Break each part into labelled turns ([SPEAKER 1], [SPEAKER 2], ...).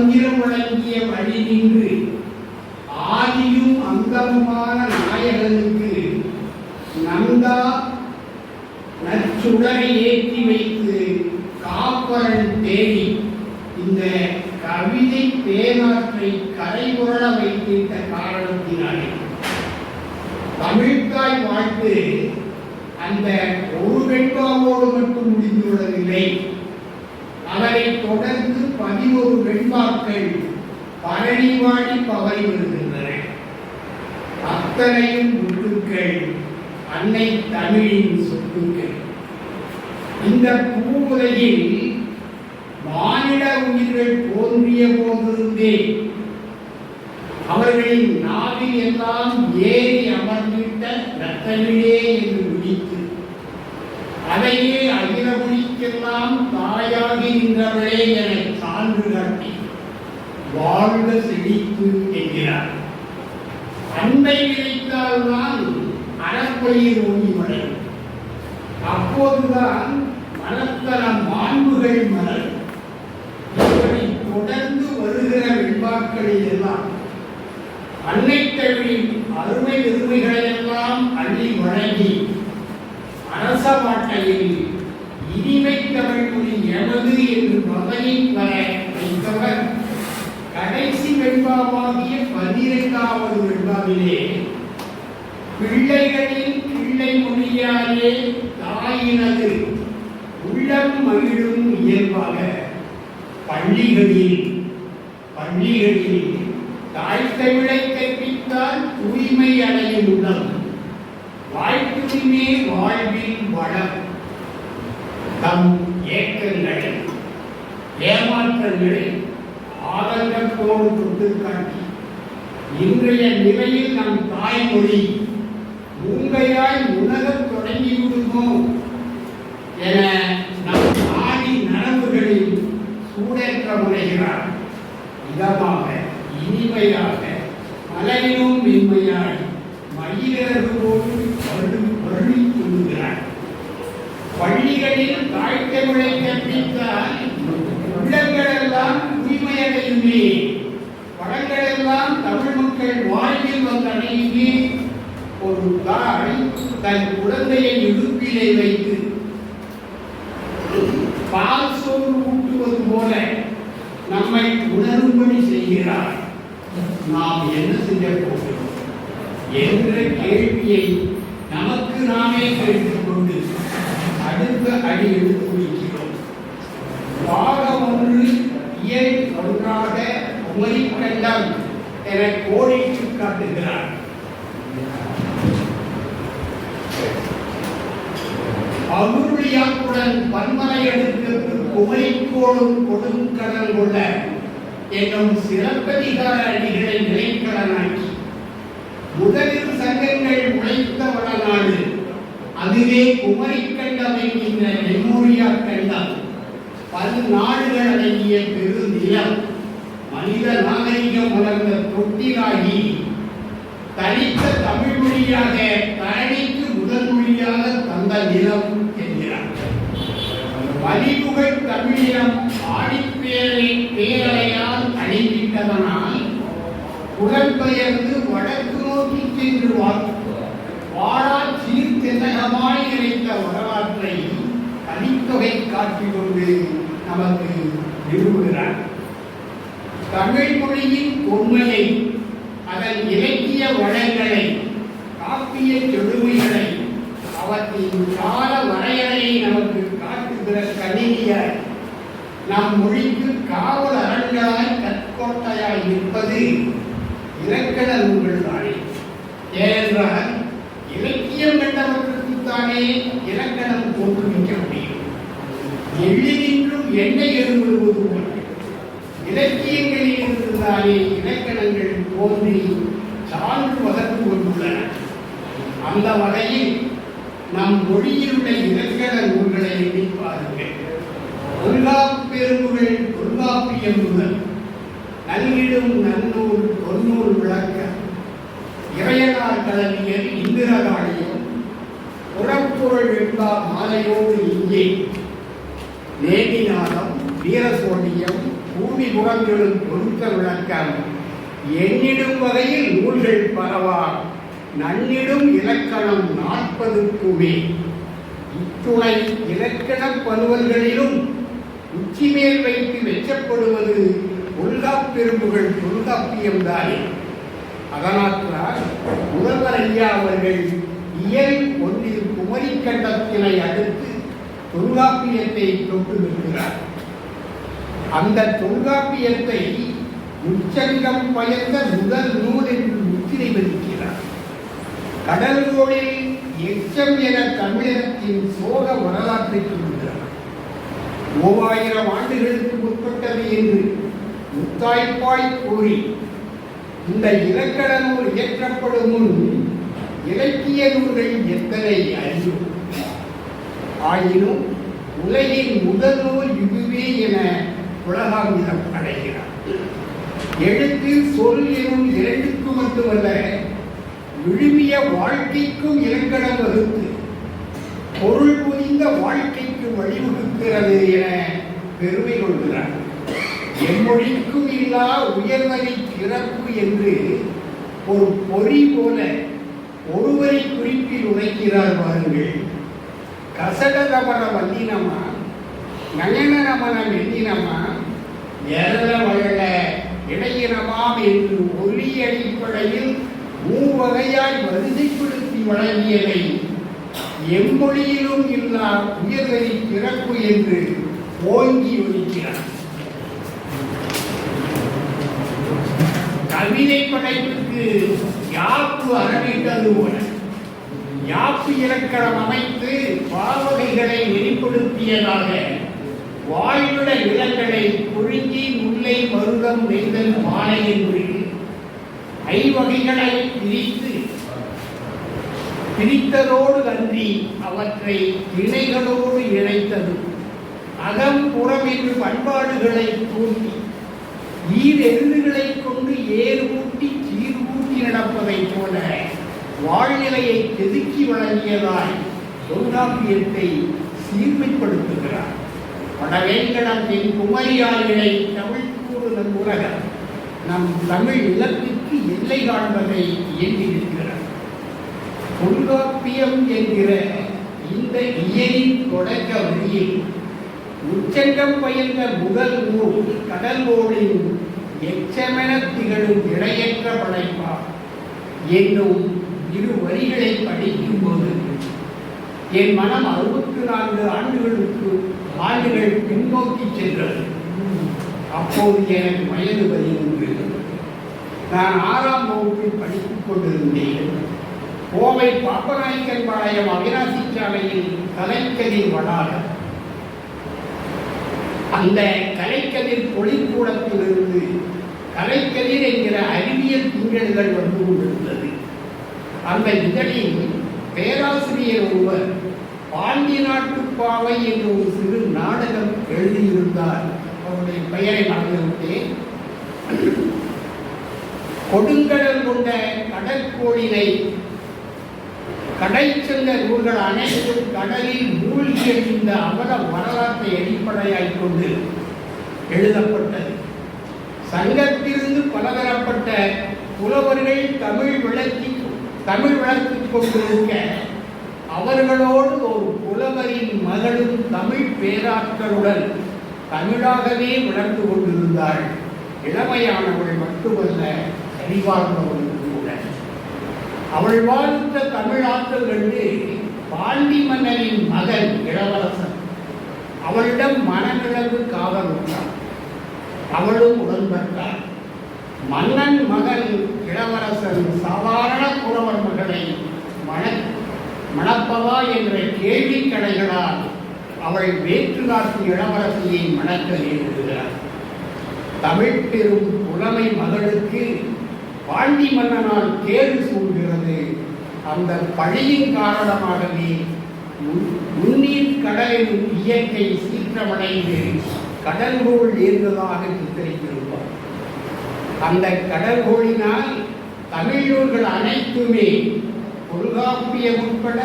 [SPEAKER 1] மந்திரம் வழங்கிய வழி நின்று ஆதியும் அங்கமுமான நாயகனுக்கு நந்தா நற்சுடரை ஏற்றி வைத்து காப்பரன் தேடி இந்த கவிதை பேனாற்றை கரைபுரள வைத்திட்ட காரணத்தினாலே தமிழ்தாய் வாழ்த்து அந்த ஒரு வெண்பாவோடு மட்டும் முடிந்துவிடவில்லை அவரை தொடர்ந்து பதினோரு வெண்பாக்கள் பரணி வாடி பவறி வருகின்றன அத்தனையும் முத்துக்கள் அன்னை தமிழின் சொத்துக்கள். இந்த பூவுலகில் மானிட உயிர்கள் தோன்றிய போதிருந்தே அவர்களின் நாவில் எல்லாம் ஏறி அமர்ந்திட்ட ரத்தமிழே என்று விழித்து அதையே அகில மொழிக்கெல்லாம் தாயாகி நின்றவளே என சான்று காட்டி வாழ்க செழித்து என்கிறார். அன்பை விதைத்தால்தான் அறப்பொழியில் ஓங்கி மலரும். அப்போதுதான் மனத்தனம் மாண்புகள் மலரும். இப்படி தொடர்ந்து வருகிற வெண்பாக்களில் எல்லாம் அன்னை அருமை பெருமைகளை எல்லாம் அள்ளி வழங்கி அரச மாட்டையில் இனிமை தமிழ் மொழி எமது என்று மகனை வர வைத்தவர் கடைசி வெண்பாவாகிய பதினைந்தாவது வெண்பாவிலே பிள்ளைகளின் பிள்ளை மொழியாலே தாயினது உள்ளம் மகிழும் இயல்பாக பள்ளிகளில் தாய் தமிழை கற்பித்தால் தூய்மை அடையும் உள்ளம் வாழ்த்துரிமே வாழ்வில் வளம் தம் ஏக்கங்களை ஏமாற்றங்களை ஆதங்கத்தோடு காட்டி இன்றைய நிலையில் நம் தாய்மொழி உங்கையாய் உணரத் தொடங்கி விடுமோ என நம் நாடி நரம்புகளில் சூடேற்ற முனைகிறார் இதமாக இனிமையாக மலையிலும் மென்மையாய் மயிலிறகுவோடு வருடி வருடி கொள்கிறார். பள்ளிகளில் தாய்த்தமிழை கற்பித்தால் உள்ளங்களெல்லாம் தூய்மையடையுமே உங்கள் வாயில் வாழ்வில் வந்தடையுமே ஒரு தாய் தன் குழந்தையை இடுப்பிலே வைத்து பால் சோறு ஊட்டுவது போல நம்மை உணரும்படி செய்கிறார் நாம் என்ன செய்ய போகிறோம்? என்ற கேள்வியை நமக்கு நாமே கேட்டுக் கொண்டு அடுத்த அடி எடுத்து வைக்கிறோம். பாகம் ஒன்று இயல் ஒன்றாக உமரி என கோடிட்டு காட்டுகிறார் அருளியாக்குடன் பன்மலை அடுக்கு குமரிக்கோடும் கொடுங்கடல் கொள்ள என்னும் சிறப்பதிகார அடிகளை நிலைக்கடனாக்கி முதலில் சங்கங்கள் உழைத்த வடநாடு அதுவே குமரிக்கண்டம் என்கின்ற மெமோரியா கண்டம். பல்நாடுகள் அடங்கிய பெருநிலம். மனித நாகரிகம் வளர்ந்த தொட்டிலாகி தனித்த தமிழ் மொழியாக தரணிக்கு முதல் மொழியாக தந்த நிலம் என்கிறார். மதிப்புகள் தமிழினம் ஆடிப்பேரை பேரலையால் அழிந்திட்டதனால் புலம்பெயர்ந்து வடக்கு நோக்கி சென்று வா- வாழா சீர்திசகமாய் இறைத்த வரலாற்றை கலித்தொகை காட்டிக் கொண்டு நமக்கு நிறுவுகிறார் தமிழ் மொழியின் தொன்மையை அதன் இலக்கிய வளங்களை காப்பிய செழுமைகளை அவற்றின் கால வரையறையை நமக்கு காட்டுகிற கணினியாய் நம் மொழிக்கு காவல் அரண்களாய் கற்கோட்டையாய் நிற்பது இலக்கண நூல்கள் தானே ஏனென்றால் இலக்கியம் கண்டவற்றுக்குத்தானே இலக்கணம் தோற்றுவிக்க முடியும் எள்ளினின்றும் எண்ணெய் எழுதுவது போல இலக்கியங்களில் இருந்துதானே இலக்கணங்கள் தோன்றி சான்று வளர்ந்து கொண்டுள்ளன அந்த வகையில் நம் மொழியில் இலக்கண நூல்களை எண்ணி பாருங்கள். தொல்காப்பியர்கள் தொல்காப்பியம் முதல் நல்கிடும் நன்னூல் தொன்னூல் விளக்க இறையனார் கலவியர் இந்திரகாளியம் புறப்பொருள் வெண்பா மாலையோடு இங்கே நூல்களும் வீரசோழியம் பொருத்த விளக்கம் எண்ணிடும் வகையில் நூல்கள் பரவா நன்னிடும் இலக்கணம் நாற்பதுக்குமே. இத்துணை இலக்கணப் பருவல்களிலும் உச்சிமேல் வைத்து வெச்சப்படுவது தொல்காப்பிரும்புகள் தொல்காப்பியம்தானே. அதனால்தான் முதல்வர் ஐயா அவர்கள் இயல் ஒன்றில் குமரி கண்டத்தினை அடுத்து தொல்காப்பியத்தை தொட்டு நிற்கிறார். அந்த தொல்காப்பியத்தை உச்சங்கம் பயந்த முதல் நூல் என்று முத்திரை பதிக்கிறார். கடல்கோளில் எச்சம் என தமிழகத்தின் சோக வரலாற்றை சொல்கிறார் மூவாயிரம் ஆண்டுகளுக்கு முற்பட்டது என்று முத்தாய்ப்பாய் கூறி இந்த இலக்கண நூல் இயற்றப்படும் முன் இலக்கிய நூல்கள் எத்தனை அறியும் ஆயினும் உலகின் முதல் நூல் இதுவே என உலகாமிதம் அடைகிறார் எழுத்து சொல் எனும் இரண்டுக்கும் மட்டுமல்ல விழுமிய வாழ்க்கைக்கும் இலக்கணம் வகுத்து பொருள் புரிந்த வாழ்க்கைக்கு வழிவகுக்கிறது என பெருமை கொள்கிறார். எம்மொழிக்கும் இல்லா உயர்வகை சிறப்பு என்று ஒரு பொறி போல ஒருவரை குறிப்பில் உரைக்கிறார் பாருங்கள். கசடதமர வல்லினமா? நயன எண்ணினமா மெல்லினமா இடையினமாம் என்று ஒலி அடிப்படையில் மூவகையாய் வரிசைப்படுத்தி வழங்கியதை எம்மொழியிலும் இல்லா உயர்வரி பிறப்பு என்று ஓங்கி ஒழிக்கிறார் கவிதை படைப்புக்கு யாப்பு அறவிட்டது போல. யாப்பு இலக்கணம் அமைத்து பாவகைகளை வெளிப்படுத்தியதாக வாயுட இலங்களை குறிஞ்சி முல்லை மருதம் நெய்தல் மாலை என்று ஐவகைகளை பிரித்து பிரித்ததோடு அன்றி அவற்றை இணைகளோடு இணைத்தது. அகம் புறமின்று பண்பாடுகளை தூண்டி ஈரெருதுகளை கொண்டு ஏறு ஊட்டி சீர் ஊட்டி நடப்பதைப் போல வாழ்நிலையை செதுக்கி வழங்கியதாய் தொல்காப்பியத்தை சீர்மைப்படுத்துகிறார். வடவேங்கடம் என் குமரியாளினை தமிழ் கூறுதல் உலகம் நம் தமிழ் இலக்கிற்கு எல்லை காண்பதை இயங்கியிருக்கிறார் தொல்காப்பியம் என்கிற இந்த இயலின் தொடக்க வழியில் உச்சங்கம் பயின்ற முதல் நூல் கடலோடின் எச்சமென திகழும் இடையற்ற படைப்பா என்னும் இரு வரிகளை படிக்கும்போது என் மனம் அறுபத்தி நான்கு ஆண்டுகளுக்கு ஆண்டுகள் பின்னோக்கி சென்றது. அப்போது எனக்கு வயது பதினொன்று. நான் ஆறாம் வகுப்பில் படித்துக் கொண்டிருந்தேன். கோவை பாப்பநாயக்கன் பாளையம் அவினாசி சாலையில் கலைக்கதிர் வளாகம். அந்த கலைக்கதிர் பொழிக்கூடத்திலிருந்து கலைக்கதிர் என்கிற அறிவியல் திங்களங்கள் வந்து கொண்டிருந்தது. அந்த இதழில் பேராசிரியர் ஒருவர் பாண்டிய நாட்டு பாவை என்ற ஒரு சிறு நாடகம் எழுதியிருந்தார். அவருடைய பெயரை மறந்துவிட்டேன். கொடுங்கடல் கொண்ட கடற்கோளினை கடை சென்ற நூல்கள் அனைத்தும் கடலில் மூழ்கிய இந்த அவல வரலாற்றை அடிப்படையாய் கொண்டு எழுதப்பட்டது. சங்கத்திலிருந்து பலதரப்பட்ட புலவர்கள் தமிழ் விளக்கி தமிழ் வளர்த்து கொண்டிருக்க அவர்களோடு ஒரு புலவரின் மகளும் தமிழ் பேராக்களுடன் தமிழாகவே உணர்ந்து கொண்டிருந்தாள். இளமையானவள் மட்டுமல்ல அறிவார்ந்தவள் கூட. அவள் வாழ்ந்த தமிழாக்கள் கண்டு பாண்டி மன்னனின் மகன் இளவரசன். அவளிடம் மனநிலவு காவல் விட்டான் அவளும் உடன்பட்டாள். மன்னன் மகன் இளவரசன் சாதாரண குறவர் மணப்பவா என்ற கேள்வி கடைகளால் அவள் வேற்று நாட்டு இளவரசியை மணக்க நேரிடுகிறார் தமிழ் பெரும் புலமை மகளுக்கு பாண்டி மன்னனால் தேர்வு சூழ்கிறது. அந்த பழியின் காரணமாகவே முன்னீர் உன்னீர் கடலின் இயற்கை சீற்றமடைந்து கடல்கோள் இருந்ததாக சித்தரித்திருப்பார். அந்த கடல் கோளினால் தமிழூர்கள் அனைத்துமே தொல்காப்பியம் உட்பட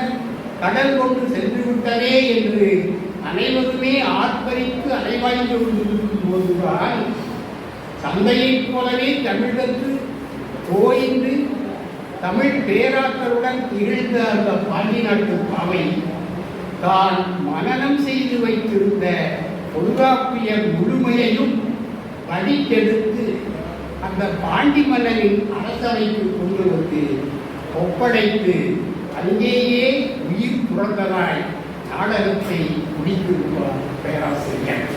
[SPEAKER 1] கடல் கொண்டு சென்று விட்டதே என்று அனைவருமே ஆர்ப்பரித்து அலைவாய்ந்து கொண்டிருக்கும் போதுதான் தந்தையைப் போலவே தமிழ் கற்று ஓய்ந்து தமிழ் பேராற்றலுடன் திகழ்ந்த அந்த பாண்டி நாட்டு பாவை தான் மனநம் செய்து வைத்திருந்த தொல்காப்பிய முழுமையையும் படித்தெடுத்து அந்த பாண்டி மன்னனின் அரசவைக்கு கொண்டு வந்து ஒப்படைத்து அங்கேயே உயிர் துறந்ததாய் நாடகத்தை முடித்திருப்பார் பேராசிரியர்.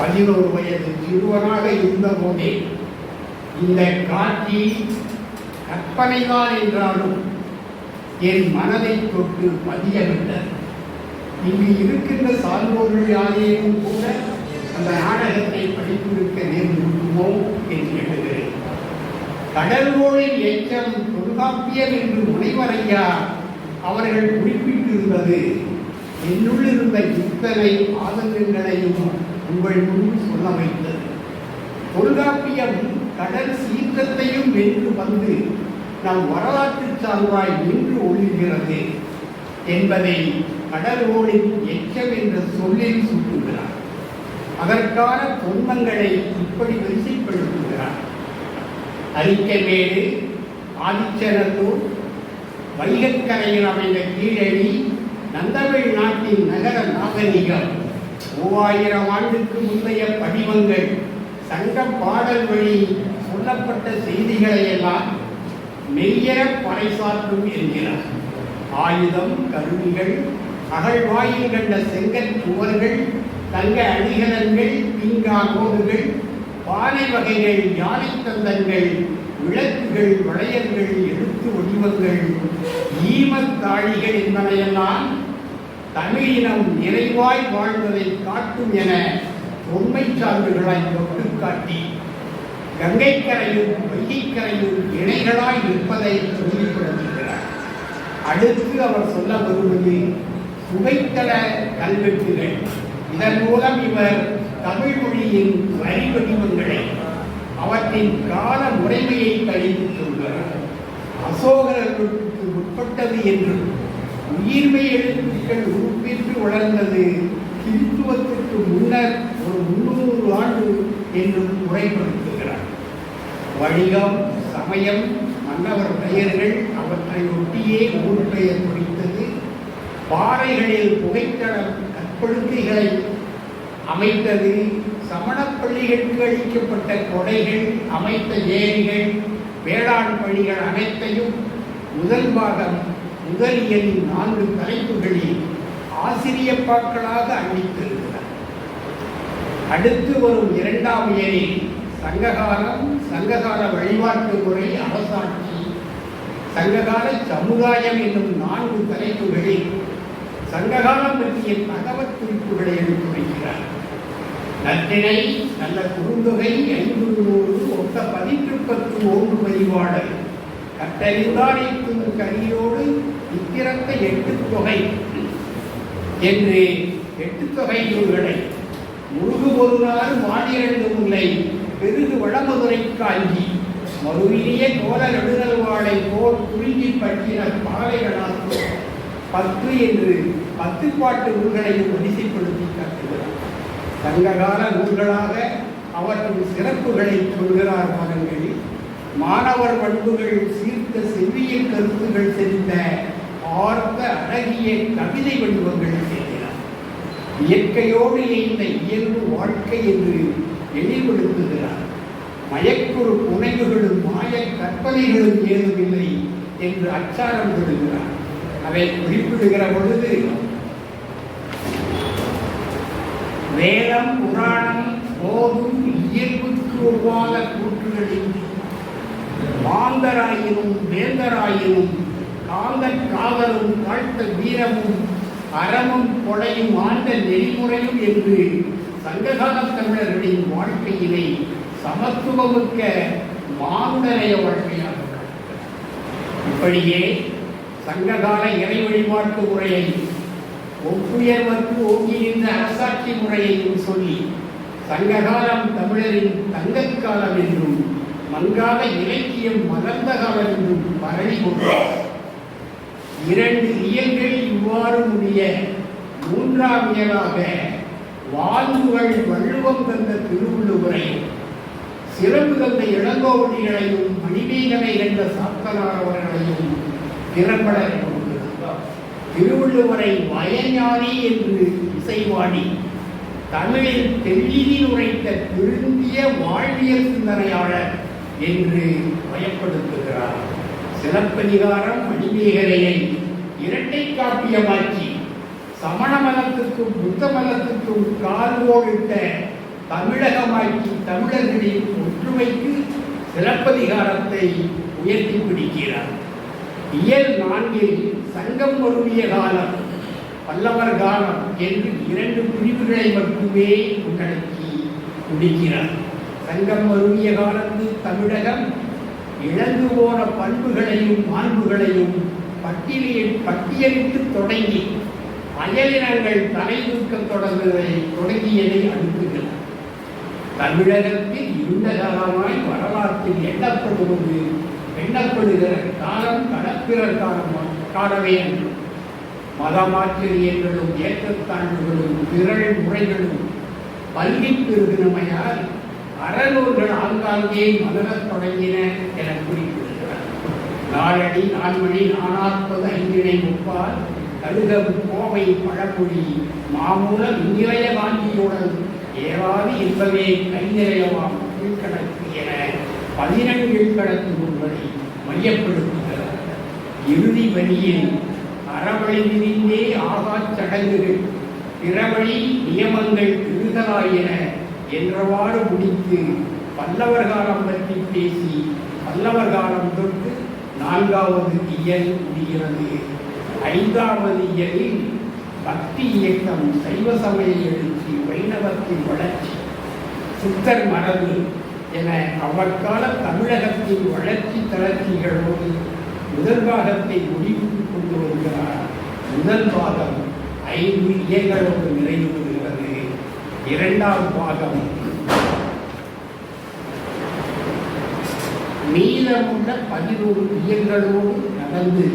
[SPEAKER 1] பதினோரு வயது சிறுவனாக இருந்தபோதே இந்த காட்சி கற்பனைதான் என்றாலும் என் மனதை தொட்டு பதியவிட்டது. இங்கு இருக்கின்ற சான்றோர்கள் யாரேனும் கூட அந்த நாடகத்தை படித்திருக்க நேர்ந்திருக்குமோ என்று எண்ணுகிறேன் கடல்கோளின் எச்சம் தொல்காப்பியர் என்று முனைவரையா? அவர்கள் குறிப்பிட்டிருந்தது. என்னுள் இருந்த இத்தனை ஆதங்கங்களையும் உங்கள் முன் சொல்ல வைத்தது தொல்காப்பியம் கடல் சீற்றத்தையும் வென்று வந்து நம் வரலாற்று சால்வாய் நின்று ஒழுகிறது என்பதை கடலோடின் எச்சம் என்ற சொல்லில் சுட்டுகிறார். அதற்கான தொன்மங்களை இப்படி வரிசைப்படுத்துகிறார். அரிக்கமேடு ஆதிச்சநல்லூர் வைகக்கரையில் அமைந்த கீழடி நந்தமிழ் நாட்டின் நகர நாகரிகம். மூவாயிரம் ஆண்டுக்கு முந்தைய படிவங்கள் சங்க பாடல் வழி சொல்லப்பட்ட செய்திகளை எல்லாம் மெய்யென பறைசாற்றும் என்கிறார். ஆயுதம் கருவிகள் அகழ்வாயில் கண்ட செங்கற் சுவர்கள் தங்க அணிகலன்கள் பீங்கா கோடுகள் பானை வகைகள் யானை தந்தங்கள் விளக்குகள் வளையங்கள் எழுத்து வடிவங்கள் ஈமத்தாழிகள் என்பனையெல்லாம் தமிழினம் நிறைவாய் வாழ்வதை காட்டும் என உண்மை சான்றுகளாய் தொட்டு காட்டி கங்கைக்கரையும் வைகைக்கரையும் இணைகளாய் நிற்பதை உறுதிப்படுத்துகிறார். அடுத்து அவர் சொல்ல வருவது புகைத்தல கல்வெட்டுகள். இதன் மூலம் இவர் தமிழ் மொழியின் வரி வடிவங்களை அவற்றின் கால முறைமையை கழித்து அசோகர்களுக்கு உட்பட்டது என்றும் உயிர்மை எழுத்துக்கள் உருப்பெற்று வளர்ந்தது கிறித்துவத்திற்கு முன்னர் ஒரு முன்னூறு ஆண்டு என்றும் முறைப்படுத்துகிறார். வணிகம் சமயம் மன்னவர் பெயர்கள் அவற்றை ஒட்டியே ஊர் பெயர் குறித்தது. பாறைகளில் புகைத்தடம் கற்படுக்கைகளை அமைத்தது சமண பள்ளிகளுக்கு அளிக்கப்பட்ட கொடைகள் அமைத்த ஏரிகள் வேளாண் பணிகள் அனைத்தையும் முதல் பாகம் முதலியலின் நான்கு தலைப்புகளில் ஆசிரியப்பாக்களாக அளித்திருக்கிறார். அடுத்து வரும் இரண்டாம் இயலில் சங்ககாலம் சங்ககால வழிபாட்டு முறை அரசாட்சி சங்ககால சமுதாயம் என்னும் நான்கு தலைப்புகளில் சங்ககாலம் பற்றிய தகவல் குறிப்புகளை எடுத்துரைக்கிறார். நற்றினை நல்ல குறுந்தொகை ஐநூறு நூறு ஒத்த பதிற்றுப்பத்து ஓன்று வழிபாடல் கட்டறிந்தாரைக்கும் கரியோடு இத்திரத்த எட்டு தொகை. என்று எட்டு தொகை நூல்களை. முருகு ஒருநாறு மாடிரண்டு முல்லை பெருகு வடமதுரை காஞ்சி. மறுவினிய கோல நடுநல் வாழை போர் குறிஞ்சி பற்றின பாலைகளால் பத்து என்று பத்து பாட்டு நூல்களையும் வரிசைப்படுத்தி காட்டுகிறார். சங்ககால நூல்களாக அவற்றின் சிறப்புகளை சொல்கிறார் பாருங்கள் மாணவர் பண்புகள் சீர்த்த செவ்வியல் கருத்துகள் செறிந்த ஆர்த்த அழகிய கவிதை வடிவங்கள் செய்கிறார் இயற்கையோடு இந்த இயல்பு வாழ்க்கை என்று எளிப்படுத்துகிறார் மயக்குறு புனைவுகளும் மாய கற்பனைகளும் ஏதுமில்லை என்று அச்சாரம் விடுகிறார் அதை குறிப்பிடுகிற பொழுது வேதம் புராணம் போதும் இயல்புக்கு ஒவ்வாத கூற்றுகளில் மாந்தராயினும் வேந்தராயினும் காந்த காதலும் தாழ்த்த வீரமும் அறமும் கொடையும் ஆண்ட நெறிமுறையும் என்று சங்ககால தமிழர்களின் வாழ்க்கையினை சமத்துவமிக்க மானுடரைய வாழ்க்கையாக இப்படியே சங்ககால இறை வழிபாட்டு முறையை ஒப்புயர்வற்கு ஓங்கி நின்ற அரசாட்சி முறையையும் சொல்லி சங்ககாலம் தமிழரின் தங்க காலம் என்றும் மங்கால இலக்கியம் மலர்ந்த காலம் என்றும் பரவி கொண்டார் இரண்டு இயல்கள் இவ்வாறு முடிய மூன்றாம் இயலாக வாழ்வுகள் வள்ளுவம் தந்த திருவள்ளுவரை சிறப்பு தந்த இளங்கோவடிகளையும் மணிமேகலை என்ற சாத்தனார் அவர்களையும் திறம்பட திருவள்ளுவரை வயஞானி என்று இசைவாடி தமிழில் தெளிவில் உரைத்த திருந்திய வாழ்வியல் சிந்தனையாளர் என்று பயப்படுத்துகிறார். சிலப்பதிகாரம் மணிமேகலையை இரட்டை காப்பியமாக்கி சமண மதத்துக்கும் புத்த மதத்துக்கும் கால்வோடிட்ட தமிழகமாக்கி தமிழர்களின் ஒற்றுமைக்கு சிலப்பதிகாரத்தை உயர்த்தி பிடிக்கிறார். இயல் நான்கில் சங்கம் வருவிய காலம் பல்லவர் காலம் என்று இரண்டு பிரிவுகளை மட்டுமே உள்ளடக்கி முடிக்கிறார். சங்கம் வருவிய காலத்து தமிழகம் இழந்து போன பண்புகளையும் மாண்புகளையும் பட்டியலில் பட்டியலிட்டு தொடங்கி அயலினங்கள் தலை தூக்கம் தொடங்குவதை தொடங்கியதை அடுக்குகிறார் தமிழகத்தில் இருந்த காலமாய் வரலாற்றில் எண்ணப்படுவது எண்ணப்படுகிற காலம் கடற்பிறர் காலம் காலமே என்று. மதமாச்சரியங்களும் ஏற்றத்தாழ்வுகளும் திரள் முறைகளும் பள்ளி பெருகினமையால் அறநூல்கள் ஆங்காங்கே மலரத் தொடங்கின என குறிப்பிடுகிறார். நாளடி நான்மணி நானாற்பது ஐந்தினை முப்பால் கழுகம் கோவை பழமொழி மாமூலம் இங்கிறைய வாங்கியோட ஏறாது என்பவே கைநிறையவாம் கீழ்கணக்கு என பதினெண்டு கீழ்கணக்கு ஒருவரை மையப்படுத்துகிறார் இறுதி வரியில் அறவழி விரிந்தே ஆகாச் சடங்குகள் பிறவழி நியமங்கள் திருதலாயன என்றவாறு முடித்து பல்லவர் காலம் பற்றி பேசி பல்லவர் காலம் தொட்டு நான்காவது இயல் முடிகிறது. ஐந்தாவது இயலில் பக்தி இயக்கம் சைவ சமய எழுச்சி வைணவத்தின் வளர்ச்சி. சித்தர் மரபு என அவற்கால தமிழகத்தின் வளர்ச்சி தளர்ச்சிகளோடு முதல் பாகத்தை முடிவுக்கு கொண்டு வருகிறார். முதல் பாகம் ஐந்து இயங்களோடு நிறைவு பெறுகிறது இரண்டாம் பாகம் மீதமுள்ள பதினோரு இயங்களோடு நடந்து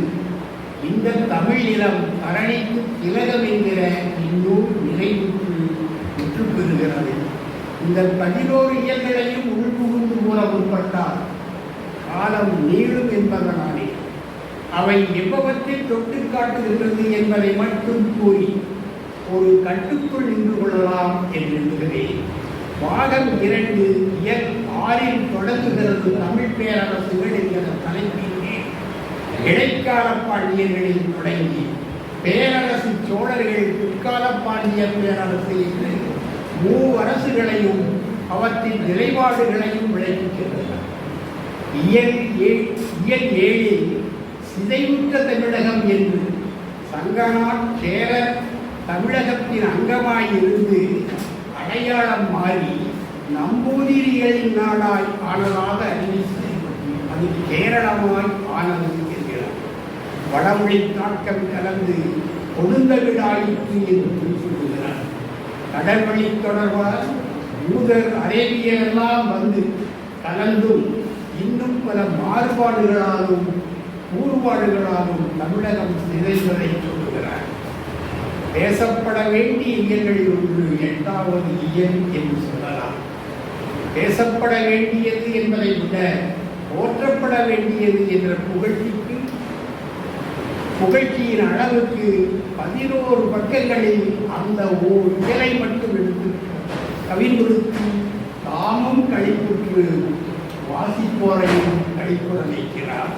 [SPEAKER 1] இந்த தமிழ் இனம் தரணிக்கு திலகம் என்கிற இந்நூல் நிறைவுக்கு முற்று பெறுகிறது. இந்த பதினோரு இயல்களையும் உள்புகுந்து மூல முற்பட்டால் காலம் நீளும் என்பதனாலே அவை எவ்வளத்தில் தொட்டு காட்டுகின்றது என்பதை மட்டும் கூறி ஒரு கட்டுக்குள் நின்று கொள்ளலாம் என்றிருக்கிறேன் பாகம் இரண்டு இயல் ஆறில் தொடங்குகிறது தமிழ் பேரரசுகள் என்கிற தலைப்பிலே இடைக்கால பாண்டியர்களில் தொடங்கி பேரரசு சோழர்கள் பிற்கால பாண்டிய பேரரசு என்று மூவரசுகளையும் அவற்றின் நிலைப்பாடுகளையும் விளக்குகிறது. இயல் ஏ- இயல் ஏழில் சிதைவுற்ற தமிழகம் என்று சங்கநாட் சேர தமிழகத்தின் அங்கமாயிருந்து அடையாளம் மாறி நம்பூதிரிகளின் நாடாய் ஆனதாக அறிவித்து அது கேரளமாய் ஆனது என்கிறார். வடமொழி தாக்கம் கலந்து கொடுந்தவிடாயிற்று என்று குறிப்பிடுகிறார். கடல்வழி தொடர்பால் யூதர் அரேபியரெல்லாம் வந்து கலந்தும் இன்னும் பல மாறுபாடுகளாலும் கூறுபாடுகளாலும் தமிழகம் சிதைவதை சொல்லுகிறார். பேசப்பட வேண்டிய இயல்களில் ஒன்று எட்டாவது இயல் என்று சொல்லலாம். பேசப்பட வேண்டியது என்பதை விட போற்றப்பட வேண்டியது என்ற புகழ்ச்சி புகழ்ச்சியின் அளவுக்கு பதினோரு பக்கங்களில் அந்த ஓர் இயலை மட்டும் எடுத்து கவிந்துடுத்தி தாமும் கழிப்புற்று வாசிப்போரையும் கழிப்புற வைக்கிறார்.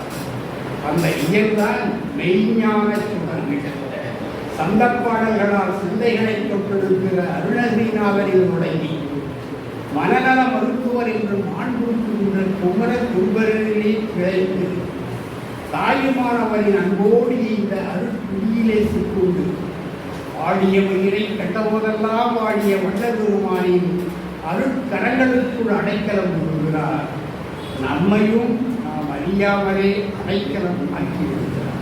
[SPEAKER 1] அந்த இயல்தான் மெய்ஞான சுடர்கள் சந்தப்பாடல்களால் சிந்தைகளை தொட்டெடுக்கிற அருணகிரிநாதரில் தொடங்கி மனநல மருத்துவர் என்று மாண்புறுத்துகின்ற குமர கும்பரிலே பிழைத்திருக்கிறார் தாயுமானவரின் அன்போடு இந்த அருட்குடியிலே சிக்குண்டு. வாடிய உயிரை கண்டபோதெல்லாம் வாடிய வல்லபெருமானின் அருட்கரங்களுக்குள் அடைக்கலம் கூறுகிறார் நம்மையும் நாம் அறியாமலே அடைக்கலம் ஆக்கியிருக்கிறார்.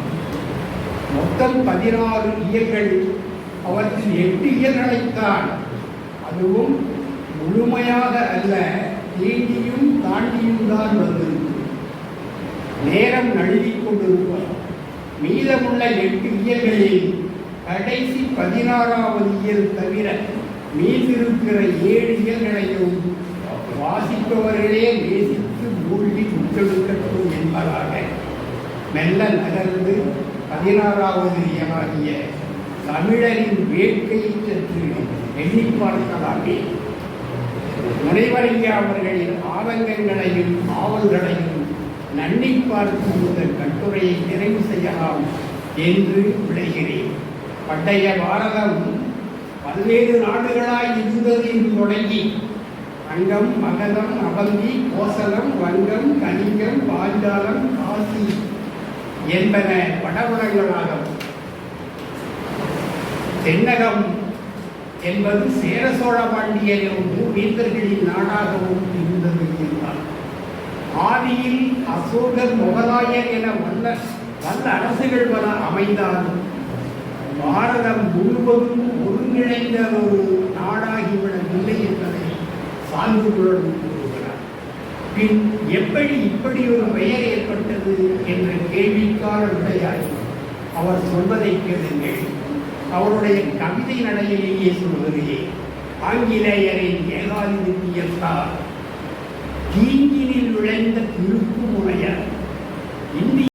[SPEAKER 1] மொத்தம் பதினாறு இயல்கள் அவற்றில் எட்டு இயல்களைத்தான். அதுவும் முழுமையாக அல்ல தீண்டியும் தாண்டியும் தான் வந்திருக்கும் நேரம் நழுவிக் கொண்டிருப்பது. மீதமுள்ள எட்டு இயல்களில் கடைசி பதினாறாவது இயல் தவிர மீதிருக்கிற ஏழு இயல்களையும் வாசிப்பவர்களே நேசித்து மூழ்கி முத்தெடுக்கட்டும் என்பதாக மெல்ல நகர்ந்து பதினாறாவது இயலாகிய தமிழரின் வேட்கையை சற்று எண்ணி பார்க்கலாமே முனைவரையா அவர்களின் ஆதங்கங்களையும் ஆவல்களையும் நன்னி பார்க்கும் உங்கள் கட்டுரையை நிறைவு செய்யலாம் என்று விளைகிறேன் பண்டைய பாரதம் பல்வேறு நாடுகளாய் இருந்தது என்று தொடங்கி அங்கம் மகதம் அவந்தி கோசலம் வங்கம் கலிங்கம் பாஞ்சாலம் காசி என்பன வடபுறங்களாகவும் தென்னகம் என்பது சேர சோழ பாண்டியரும் வீரர்களின் நாடாகவும் இருந்தது. ஆதியில் அசோகர் முகலாயர் என வல்ல வல்ல அரசுகள் பல அமைந்தாலும் பாரதம் முழுவதும் ஒருங்கிணைந்த ஒரு நாடாகிவிடவில்லை என்பதை சான்றுகளுடன் கூறுகிறார். பின் எப்படி இப்படி ஒரு பெயர் ஏற்பட்டது என்ற கேள்விக்கான விடையாய் அவர் சொல்வதை கேளுங்கள். அவருடைய கவிதை நடையிலேயே சொல்வதையே ஆங்கிலேயரின் ஏகாதிபத்தியத்தால் தீங்கினில் நுழைந்த திருப்பு முறையார் இந்திய